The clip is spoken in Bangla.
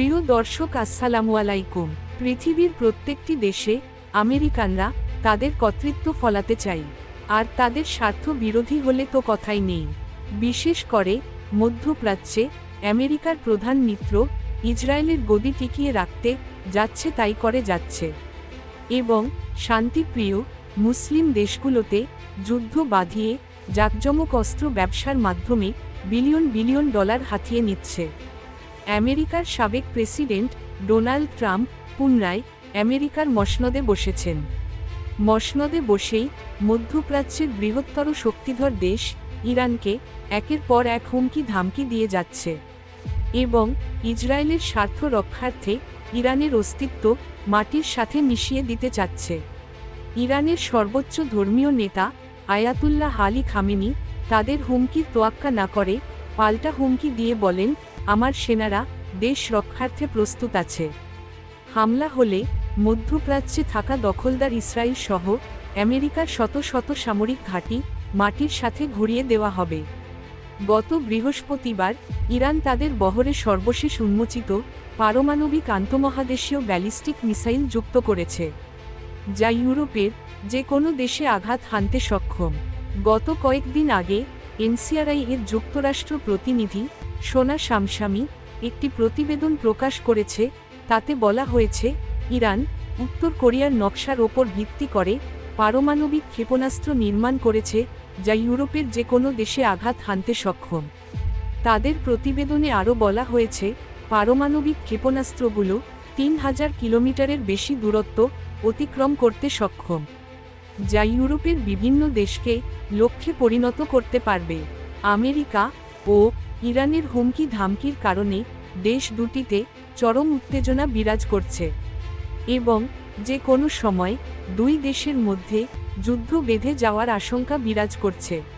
প্রিয় দর্শক, আসসালামু আলাইকুম। পৃথিবীর প্রত্যেকটি দেশে আমেরিকানরা তাদের কর্তৃত্ব ফলাতে চাই, আর তাদের স্বার্থ বিরোধী হলে তো কথাই নেই। বিশেষ করে মধ্যপ্রাচ্যে আমেরিকার প্রধান মিত্র ইসরায়েলের গদি টিকিয়ে রাখতে যাচ্ছে, তাই করে যাচ্ছে। এবং শান্তিপ্রিয় মুসলিম দেশগুলোতে যুদ্ধ বাঁধিয়ে জাকজমক অস্ত্র ব্যবসার মাধ্যমে বিলিয়ন বিলিয়ন ডলার হাতিয়ে নিচ্ছে। আমেরিকার সাবেক প্রেসিডেন্ট ডোনাল্ড ট্রাম্প পুনরায় আমেরিকার মসনদে বসেছেন। মসনদে বসেই মধ্যপ্রাচ্যের বৃহত্তর শক্তিধর দেশ ইরানকে একের পর এক হুমকি ধামকি দিয়ে যাচ্ছে এবং ইসরায়েলের স্বার্থ রক্ষার্থে ইরানের অস্তিত্ব মাটির সাথে মিশিয়ে দিতে চাচ্ছে। ইরানের সর্বোচ্চ ধর্মীয় নেতা আয়াতুল্লাহ আলী খামেনি তাদের হুমকির তোয়াক্কা না করে পাল্টা হুমকি দিয়ে বলেন আমার সেনারা দেশ রক্ষার্থে প্রস্তুত আছে। হামলা হলে মধ্যপ্রাচ্যে থাকা দখলদার ইসরায়েল সহ আমেরিকার শত শত সামরিক ঘাঁটি মাটির সাথে ঘুরিয়ে দেওয়া হবে। গত বৃহস্পতিবার ইরান তাদের বহরে সর্বশেষ উন্মোচিত পারমাণবিক আন্তমহাদেশীয় ব্যালিস্টিক মিসাইল যুক্ত করেছে, যা ইউরোপের যে কোনো দেশে আঘাত হানতে সক্ষম। গত কয়েকদিন আগে এনসিআরআই এর যুক্তরাষ্ট্র প্রতিনিধি সোনা শামশামি একটি প্রতিবেদন প্রকাশ করেছে, তাতে বলা হয়েছে, ইরান, উত্তর কোরিয়ার নকশার ওপর ভিত্তি করে পারমাণবিক ক্ষেপণাস্ত্র নির্মাণ করেছে, যা ইউরোপের যে কোনো দেশে আঘাত হানতে সক্ষম। তাদের প্রতিবেদনে আরও বলা হয়েছে, পারমাণবিক ক্ষেপণাস্ত্রগুলো তিন হাজার কিলোমিটারের বেশি দূরত্ব অতিক্রম করতে সক্ষম, যা ইউরোপের বিভিন্ন দেশকে লক্ষ্যে পরিণত করতে পারবে। আমেরিকা ও ইরানের হুমকি ধামকির কারণে দেশ দুটিতে চরম উত্তেজনা বিরাজ করছে এবং যে কোনো সময় দুই দেশের মধ্যে যুদ্ধ বেঁধে যাওয়ার আশঙ্কা বিরাজ করছে।